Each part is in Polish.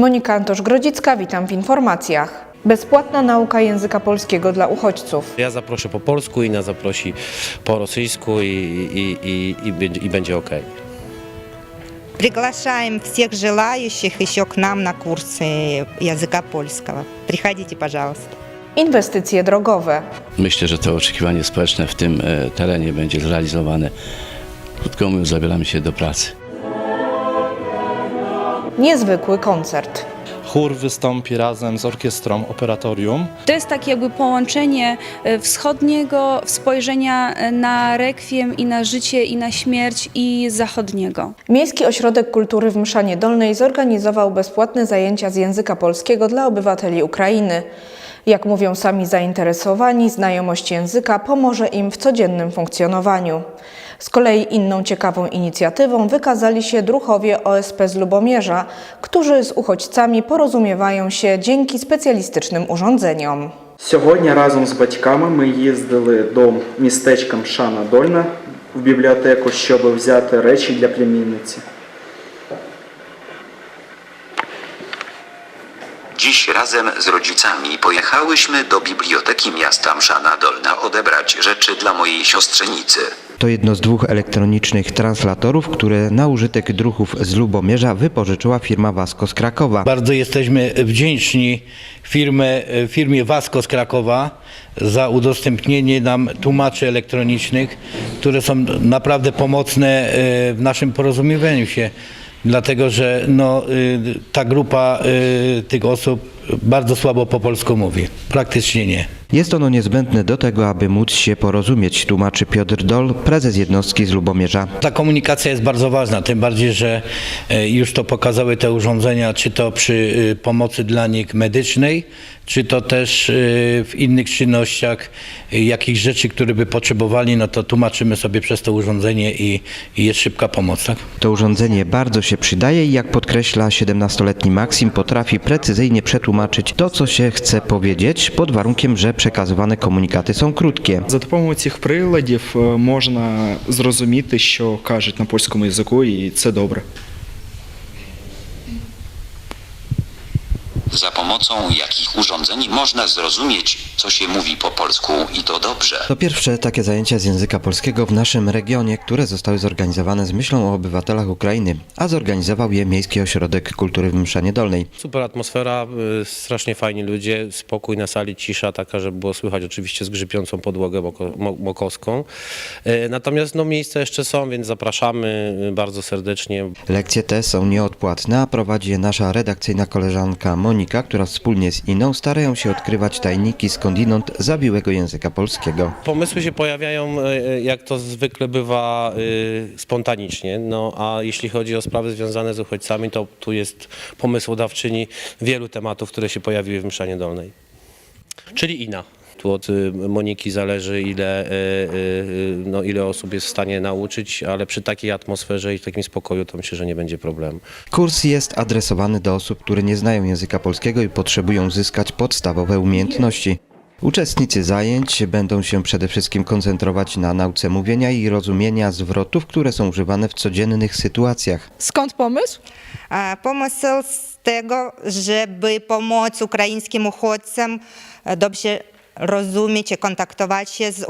Monika Antosz-Grodzicka, witam w informacjach. Bezpłatna nauka języka polskiego dla uchodźców. Ja zaproszę po polsku, Ina zaprosi po rosyjsku i, i, i, i, będzie- i będzie ok. Приглашаем всех желающих еще к нам на курсы языка польского. Приходите, пожалуйста. Inwestycje drogowe. Myślę, że to oczekiwanie społeczne w tym e, terenie będzie zrealizowane. Krótko mówiąc, zabieramy się do pracy. Niezwykły koncert. Chór wystąpi razem z orkiestrą Operatorium. To jest takie jakby połączenie e, wschodniego spojrzenia e, na rekwiem i na życie i na śmierć i zachodniego. Miejski Ośrodek Kultury w Mszanie Dolnej zorganizował bezpłatne zajęcia z języka polskiego dla obywateli Ukrainy. Jak mówią sami zainteresowani, znajomość języka pomoże im w codziennym funkcjonowaniu. Z kolei inną ciekawą inicjatywą wykazali się druchowie OSP z Lubomierza, którzy z uchodźcami porozumiewają się dzięki specjalistycznym urządzeniom. Сьогодні разом з батьками ми їздили до містечка Мшана Дольна в бібліотеку, щоб взяти речі для племінниці. Dziś razem z rodzicami pojechałyśmy do biblioteki miasta Mszana Dolna odebrać rzeczy dla mojej siostrzenicy. To jedno z dwóch elektronicznych translatorów, które na użytek druhów z Lubomierza wypożyczyła firma Vasco z Krakowa. Bardzo jesteśmy wdzięczni firmie, firmie Vasco z Krakowa za udostępnienie nam tłumaczy elektronicznych, które są naprawdę pomocne e, w naszym porozumiewaniu się. Dlatego, że no, y, ta grupa y, tych osób bardzo słabo po polsku mówi. Praktycznie nie. Jest ono niezbędne do tego, aby móc się porozumieć, tłumaczy Piotr Dol, prezes jednostki z Lubomierza. Ta komunikacja jest bardzo ważna, tym bardziej, że e, już to pokazały te urządzenia, czy to przy e, pomocy dla nich medycznej, czy to też e, w innych czynnościach, e, jakichś rzeczy, które by potrzebowali, no to tłumaczymy sobie przez to urządzenie i, i jest szybka pomoc, tak? To urządzenie bardzo się przydaje i jak podkreśla 17-letni Maksim, potrafi precyzyjnie przetłumaczyć to, co się chce powiedzieć, pod warunkiem, że przekazywane komunikaty są krótkie. За допомогою цих приладів е, можна зрозуміти, що кажуть на польському язику, і це добре. Za pomocą jakich urządzeń można zrozumieć, co się mówi po polsku i to dobrze. To pierwsze takie zajęcia z języka polskiego w naszym regionie, które zostały zorganizowane z myślą o obywatelach Ukrainy, a zorganizował je Miejski Ośrodek Kultury w Mszanie Dolnej. Super atmosfera, y, strasznie fajni ludzie, spokój na sali, cisza taka, żeby było słychać oczywiście zgrzypiącą podłogę moko, mo, mokowską. Y, Natomiast no, miejsca jeszcze są, więc zapraszamy y, bardzo serdecznie. Lekcje te są nieodpłatne, a prowadzi je nasza redakcyjna koleżanka Monika, która wspólnie z Iną starają się odkrywać tajniki skądinąd zawiłego języka polskiego. Pomysły się pojawiają, y, jak to zwykle bywa, y, spontanicznie. No, a jeśli chodzi o sprawy związane z uchodźcami, to tu jest pomysłodawczyni wielu tematów, które się pojawiły w Mszanie Dolnej. Czyli Ina. Tu od y, Moniki zależy, ile, y, y, no, ile osób jest w stanie nauczyć, ale przy takiej atmosferze i w takim spokoju to myślę, że nie będzie problemu. Kurs jest adresowany do osób, które nie znają języka polskiego i potrzebują zyskać podstawowe umiejętności. Uczestnicy zajęć będą się przede wszystkim koncentrować na nauce mówienia i rozumienia zwrotów, które są używane w codziennych sytuacjach. Skąd pomysł? A, pomysł z tego, żeby pomóc ukraińskim uchodźcom dobrze rozumieć i kontaktować się z,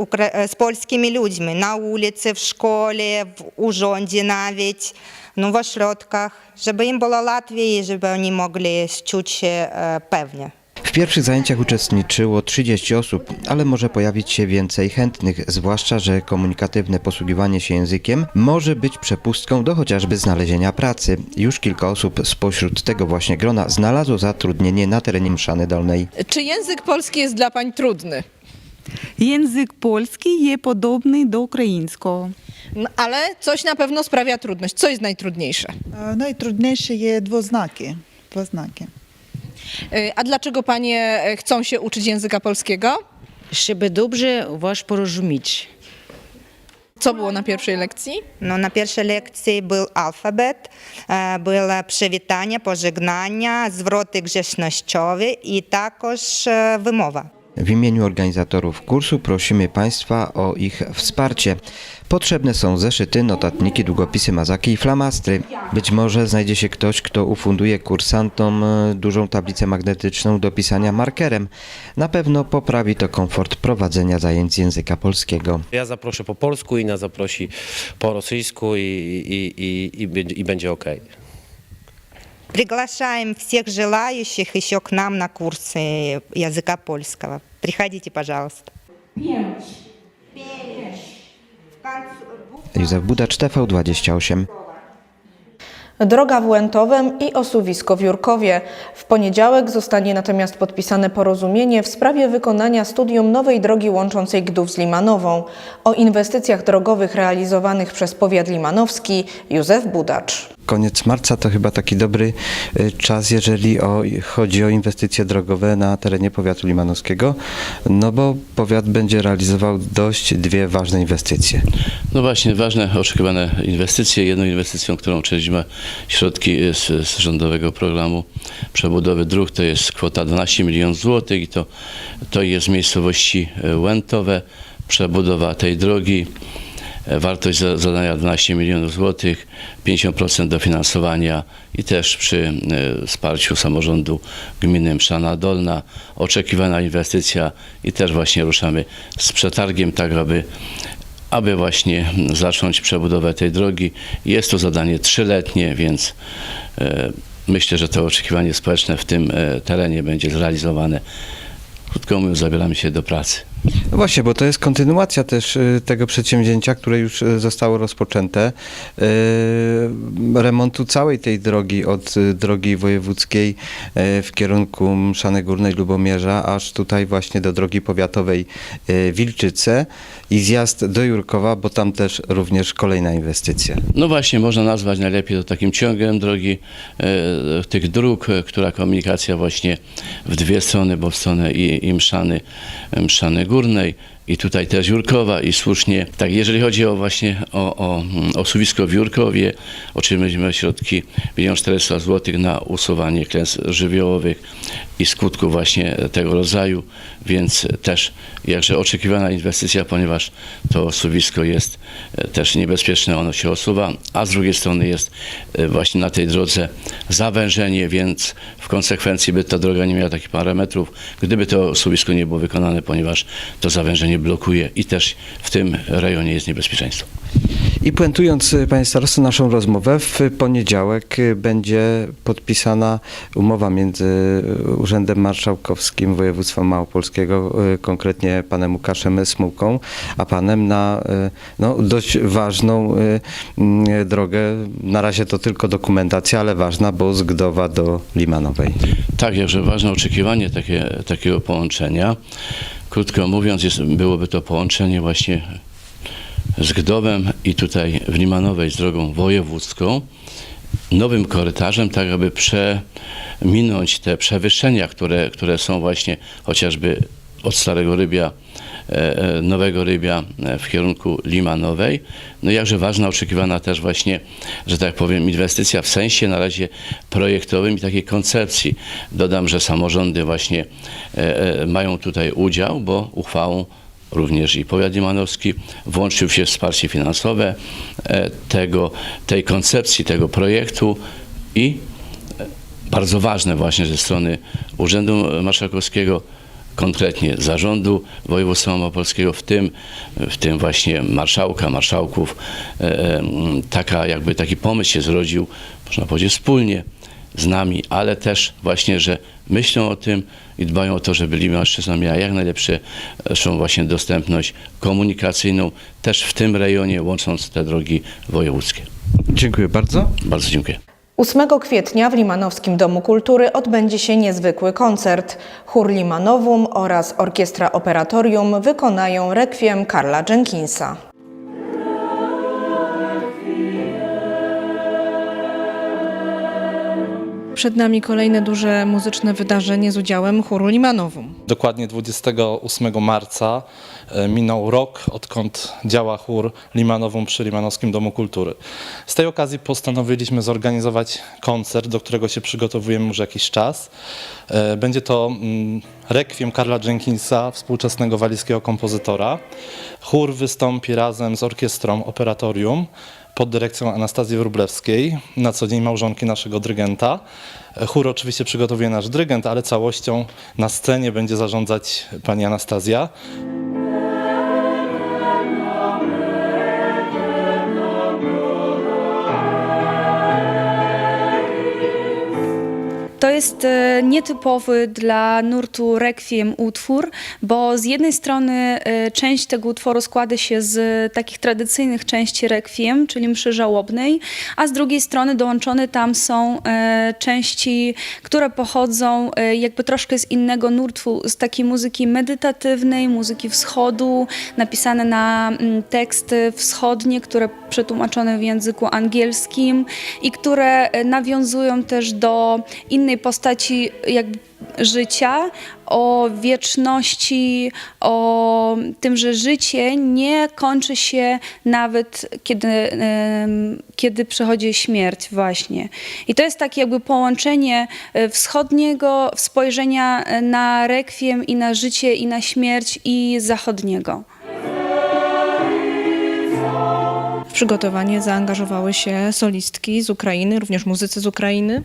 z polskimi ludźmi na ulicy, w szkole, w urzędzie nawet, no w ośrodkach, żeby im było łatwiej żeby oni mogli czuć się e, pewnie. W pierwszych zajęciach uczestniczyło 30 osób, ale może pojawić się więcej chętnych, zwłaszcza, że komunikatywne posługiwanie się językiem może być przepustką do chociażby znalezienia pracy. Już kilka osób spośród tego właśnie grona znalazło zatrudnienie na terenie Mszany Dolnej. Czy język polski jest dla Pań trudny? Język polski jest podobny do ukraińskiego. No, ale coś na pewno sprawia trudność. Co jest najtrudniejsze? E, Najtrudniejsze jest dwoznaki. dwoznaki. Y, a dlaczego panie y, chcą się uczyć języka polskiego? Żeby dobrze was porozumieć. Co było na pierwszej lekcji? No, na pierwszej lekcji był alfabet, e, było pożegnania, zwroty grzecznościowe i także wymowa. W imieniu organizatorów kursu prosimy Państwa o ich wsparcie. Potrzebne są zeszyty, notatniki, długopisy, mazaki i flamastry. Być może znajdzie się ktoś, kto ufunduje kursantom e, dużą tablicę magnetyczną do pisania markerem. Na pewno poprawi to komfort prowadzenia zajęć języka polskiego. Ja zaproszę po polsku, Ina zaprosi po rosyjsku i, i, i, i, i będzie ok. Приглашаем всех желающих еще к нам на курсы языка польского. Приходите, пожалуйста. Józef Budacz, TV28. Droga w Łętowem i osuwisko w Jurkowie. W poniedziałek zostanie natomiast podpisane porozumienie w sprawie wykonania studium nowej drogi łączącej Gdów z Limanową. O inwestycjach drogowych realizowanych przez powiat limanowski Józef Budacz. Koniec marca to chyba taki dobry y, czas, jeżeli o, chodzi o inwestycje drogowe na terenie powiatu limanowskiego, no bo powiat będzie realizował dość dwie ważne inwestycje. No właśnie, ważne, oczekiwane inwestycje. Jedną inwestycją, którą czerpimy środki z, z rządowego programu przebudowy dróg, to jest kwota 12 milionów złotych i to, to jest miejscowości e, Łętowe, przebudowa tej drogi. E, Wartość za- zadania 12 milionów złotych, 50% dofinansowania i też przy e, wsparciu samorządu gminy Mszana Dolna. Oczekiwana inwestycja i też właśnie ruszamy z przetargiem, tak aby aby właśnie zacząć przebudowę tej drogi. Jest to zadanie trzyletnie, więc e, myślę, że to oczekiwanie społeczne w tym terenie będzie zrealizowane. Krótko mówiąc, zabieramy się do pracy. No właśnie, bo to jest kontynuacja też y, tego przedsięwzięcia, które już y, zostało rozpoczęte. y, Remontu całej tej drogi od drogi wojewódzkiej w kierunku Mszany Górnej Lubomierza, aż tutaj właśnie do drogi powiatowej Wilczyce i zjazd do Jurkowa, bo tam też również kolejna inwestycja. No właśnie, można nazwać najlepiej to takim ciągiem drogi tych dróg, która komunikacja właśnie w dwie strony, bo w stronę i, i Mszany, Mszany Górnej i tutaj też Jurkowa i słusznie. Tak, jeżeli chodzi o właśnie o, o mm, osuwisko w Jurkowie, otrzymaliśmy środki 1 400 zł na usuwanie klęsk żywiołowych i skutków właśnie tego rodzaju, więc też jakże oczekiwana inwestycja, ponieważ to osuwisko jest e, też niebezpieczne, ono się osuwa, a z drugiej strony jest e, właśnie na tej drodze zawężenie, więc w konsekwencji by ta droga nie miała takich parametrów, gdyby to osuwisko nie było wykonane, ponieważ to zawężenie blokuje i też w tym rejonie jest niebezpieczeństwo. I puentując, y, panie starosto, naszą rozmowę, w poniedziałek y, będzie podpisana umowa między y, Urzędem Marszałkowskim Województwa Małopolskiego, konkretnie panem Łukaszem Smułką, a panem na no, dość ważną drogę. Na razie to tylko dokumentacja, ale ważna, bo z Gdowa do Limanowej. Tak, jakże ważne oczekiwanie takie, takiego połączenia. Krótko mówiąc, jest, byłoby to połączenie właśnie z Gdowem i tutaj w Limanowej z drogą wojewódzką, nowym korytarzem, tak aby przeminąć te przewyższenia, które, które są właśnie chociażby od Starego Rybia, Nowego Rybia e, w kierunku Limanowej. No jakże ważna, oczekiwana też właśnie, że tak powiem, inwestycja w sensie na razie projektowym i takiej koncepcji. Dodam, że samorządy właśnie e, e, mają tutaj udział, bo uchwałą również i powiat limanowski włączył się w wsparcie finansowe e, tego, tej koncepcji, tego projektu i e, bardzo ważne właśnie ze strony Urzędu Marszałkowskiego, konkretnie zarządu województwa małopolskiego, w tym, w tym właśnie marszałka, marszałków, e, e, taka jakby taki pomysł się zrodził, można powiedzieć wspólnie z nami, ale też właśnie, że myślą o tym i dbają o to, żeby Limanszczyzna miała jak najlepszą właśnie dostępność komunikacyjną też w tym rejonie, łącząc te drogi wojewódzkie. Dziękuję bardzo. Bardzo dziękuję. 8 kwietnia w Limanowskim Domu Kultury odbędzie się niezwykły koncert. Chór Limanowum oraz Orkiestra Operatorium wykonają rekwiem Karla Jenkinsa. Przed nami kolejne duże muzyczne wydarzenie z udziałem chóru Limanowum. Dokładnie 28 marca e, minął rok, odkąd działa chór Limanowum przy Limanowskim Domu Kultury. Z tej okazji postanowiliśmy zorganizować koncert, do którego się przygotowujemy już jakiś czas. E, Będzie to mm, rekwiem Karla Jenkinsa, współczesnego walijskiego kompozytora. Chór wystąpi razem z orkiestrą Operatorium pod dyrekcją Anastazji Wróblewskiej, na co dzień małżonki naszego dyrygenta. Chór oczywiście przygotowuje nasz dyrygent, ale całością na scenie będzie zarządzać pani Anastazja. Jest e, nietypowy dla nurtu requiem utwór, bo z jednej strony e, część tego utworu składa się z takich tradycyjnych części requiem, czyli mszy żałobnej, a z drugiej strony dołączone tam są e, części, które pochodzą jakby troszkę z innego nurtu, z takiej muzyki medytatywnej, muzyki wschodu, napisane na mm, teksty wschodnie, które przetłumaczone w języku angielskim i które nawiązują też do innej postaci jakby życia, o wieczności, o tym, że życie nie kończy się nawet kiedy, kiedy przychodzi śmierć właśnie. I to jest takie jakby połączenie e, wschodniego spojrzenia e, na rekwiem i na życie i na śmierć i zachodniego. Przygotowanie zaangażowały się solistki z Ukrainy, również muzycy z Ukrainy.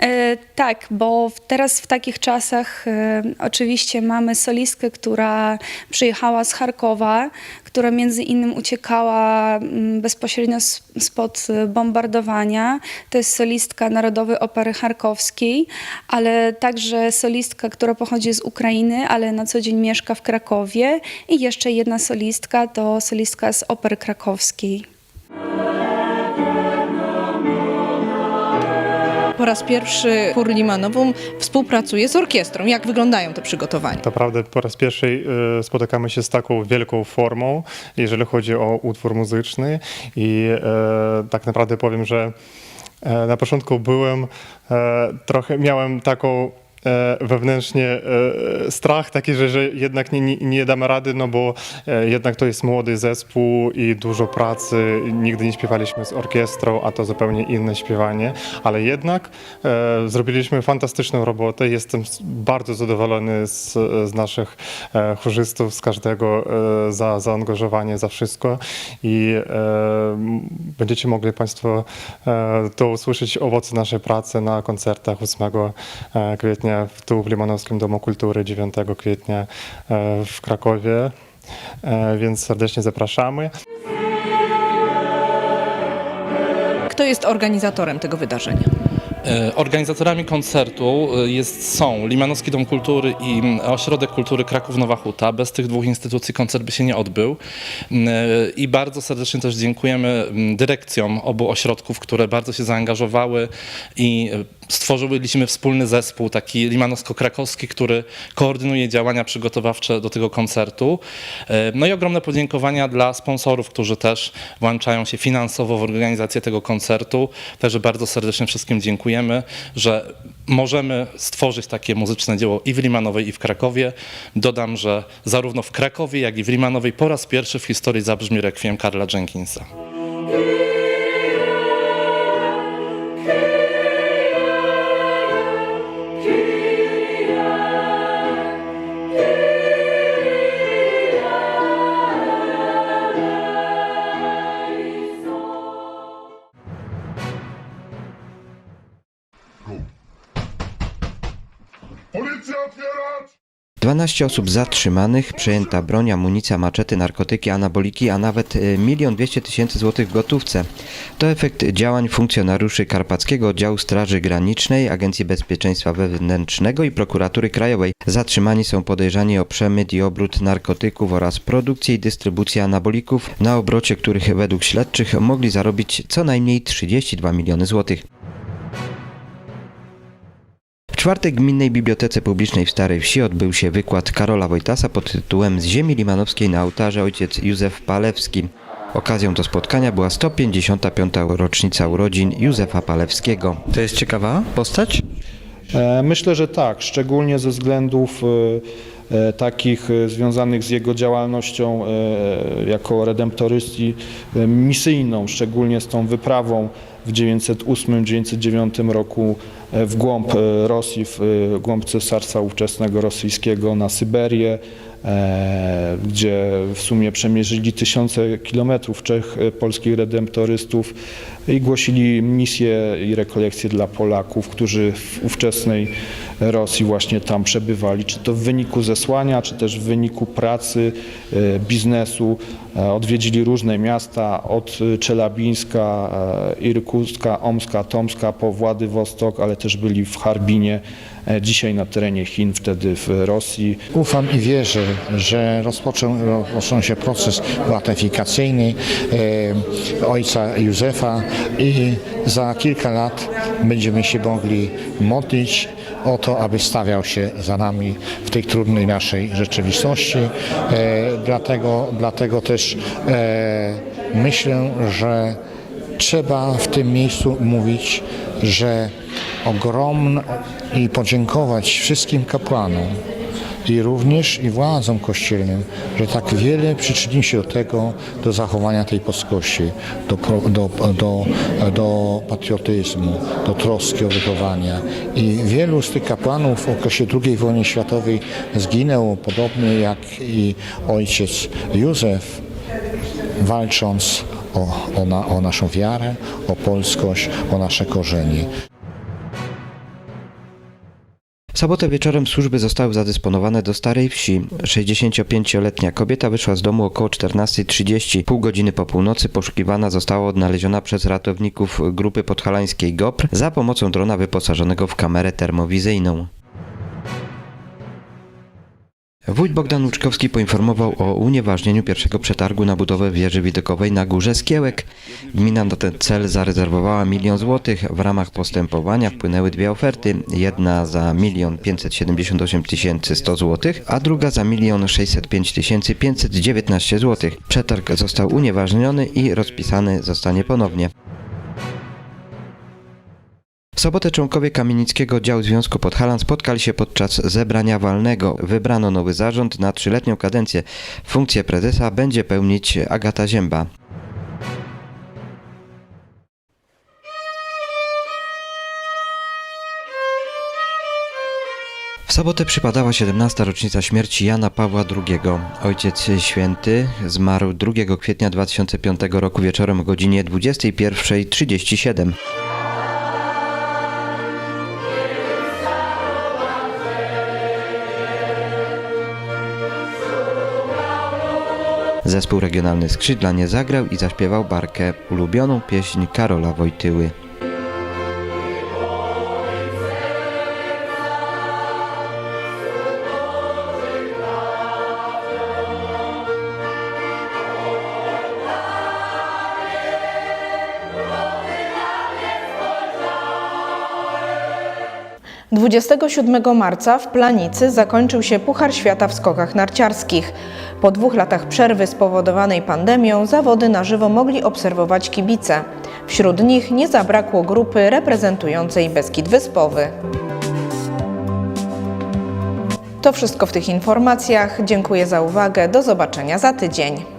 E, tak, bo teraz w takich czasach e, oczywiście mamy solistkę, która przyjechała z Charkowa, która między innym uciekała mm, bezpośrednio spod e, bombardowania. To jest solistka Narodowej Opery Charkowskiej, ale także solistka, która pochodzi z Ukrainy, ale na co dzień mieszka w Krakowie i jeszcze jedna solistka to solistka z Opery Krakowskiej. Po raz pierwszy chór Limanowum współpracuje z orkiestrą. Jak wyglądają te przygotowania? Naprawdę po raz pierwszy e, spotykamy się z taką wielką formą, jeżeli chodzi o utwór muzyczny i e, tak naprawdę powiem, że e, na początku byłem, e, trochę miałem taką wewnętrznie e, strach taki, że, że jednak nie, nie, damy rady, no bo e, jednak to jest młody zespół i dużo pracy. Nigdy nie śpiewaliśmy z orkiestrą, a to zupełnie inne śpiewanie, ale jednak e, zrobiliśmy fantastyczną robotę. Jestem bardzo zadowolony z, z naszych e, chórzystów, z każdego e, za zaangażowanie, za wszystko i e, będziecie mogli Państwo e, to usłyszeć owoce naszej pracy na koncertach 8 e, kwietnia w, tu w Limanowskim Domu Kultury, 9 kwietnia e, w Krakowie, e, więc serdecznie zapraszamy. Kto jest organizatorem tego wydarzenia? E, Organizatorami koncertu jest, są Limanowski Dom Kultury i mm, Ośrodek Kultury Kraków Nowa Huta. Bez tych dwóch instytucji koncert by się nie odbył. Mm, I bardzo serdecznie też dziękujemy mm, dyrekcjom obu ośrodków, które bardzo się zaangażowały i stworzyliśmy wspólny zespół, taki limanowsko-krakowski, który koordynuje działania przygotowawcze do tego koncertu. E, No i ogromne podziękowania dla sponsorów, którzy też włączają się finansowo w organizację tego koncertu. Także bardzo serdecznie wszystkim dziękujemy, że możemy stworzyć takie muzyczne dzieło i w Limanowej, i w Krakowie. Dodam, że zarówno w Krakowie, jak i w Limanowej po raz pierwszy w historii zabrzmi rekwiem Karla Jenkinsa. 12 osób zatrzymanych, przejęta broń, amunicja, maczety, narkotyki, anaboliki, a nawet e, 1 200 tysięcy złotych w gotówce. To efekt działań funkcjonariuszy Karpackiego Oddziału Straży Granicznej, Agencji Bezpieczeństwa Wewnętrznego i Prokuratury Krajowej. Zatrzymani są podejrzani o przemyt i obrót narkotyków oraz produkcję i dystrybucję anabolików, na obrocie których według śledczych mogli zarobić co najmniej 32 miliony złotych. Czwartek Gminnej Bibliotece Publicznej w Starej Wsi odbył się wykład Karola Wojtasa pod tytułem Z ziemi limanowskiej na ołtarze ojciec Józef Palewski. Okazją do spotkania była 155. rocznica urodzin Józefa Palewskiego. To jest ciekawa postać? E, Myślę, że tak, szczególnie ze względów e, e, takich związanych z jego działalnością jako redemptorystii misyjną, szczególnie z tą wyprawą w 908-909 roku w głąb e, Rosji, w e, głąb cesarstwa ówczesnego rosyjskiego na Syberię, gdzie w sumie przemierzyli tysiące kilometrów trzech e, polskich redemptorystów i głosili misje i rekolekcje dla Polaków, którzy w ówczesnej Rosji właśnie tam przebywali, czy to w wyniku zesłania, czy też w wyniku pracy, e, biznesu. E, Odwiedzili różne miasta, od e, Czelabińska, e, Irkucka, Omska, Tomska po Władywostok, ale też byli w Harbinie, e, dzisiaj na terenie Chin, wtedy w Rosji. Ufam i wierzę, że rozpoczął, się proces beatyfikacyjny e, ojca Józefa i za kilka lat będziemy się mogli modlić o to, aby stawiał się za nami w tej trudnej naszej rzeczywistości. E, dlatego, dlatego też e, myślę, że trzeba w tym miejscu mówić, że ogromne i podziękować wszystkim kapłanom i również i władzom kościelnym, że tak wiele przyczynili się do tego, do zachowania tej polskości, do, do, do, do patriotyzmu, do troski o wychowanie. I wielu z tych kapłanów w okresie II wojny światowej zginęło, podobnie jak i ojciec Józef, walcząc o, o, na, o naszą wiarę, o polskość, o nasze korzenie. W sobotę wieczorem służby zostały zadysponowane do Starej Wsi. 65-letnia kobieta wyszła z domu około 14.30. Pół godziny po północy poszukiwana została odnaleziona przez ratowników grupy podhalańskiej GOPR za pomocą drona wyposażonego w kamerę termowizyjną. Wójt Bogdan Łuczkowski poinformował o unieważnieniu pierwszego przetargu na budowę wieży widokowej na Górze Skiełek. Gmina na ten cel zarezerwowała milion złotych. W ramach postępowania wpłynęły dwie oferty. Jedna za milion 578 tysięcy 100 złotych, a druga za milion 605 tysięcy 519 złotych. Przetarg został unieważniony i rozpisany zostanie ponownie. W sobotę członkowie Kamienickiego Działu Związku Podhalan spotkali się podczas zebrania walnego. Wybrano nowy zarząd na trzyletnią kadencję. Funkcję prezesa będzie pełnić Agata Zięba. W sobotę przypadała 17. rocznica śmierci Jana Pawła II. Ojciec Święty zmarł 2 kwietnia 2005 roku wieczorem o godzinie 21.37. Zespół regionalny Skrzydlanie zagrał i zaśpiewał barkę, ulubioną pieśń Karola Wojtyły. 27 marca w Planicy zakończył się Puchar Świata w skokach narciarskich. Po dwóch latach przerwy spowodowanej pandemią zawody na żywo mogli obserwować kibice. Wśród nich nie zabrakło grupy reprezentującej Beskid Wyspowy. To wszystko w tych informacjach. Dziękuję za uwagę. Do zobaczenia za tydzień.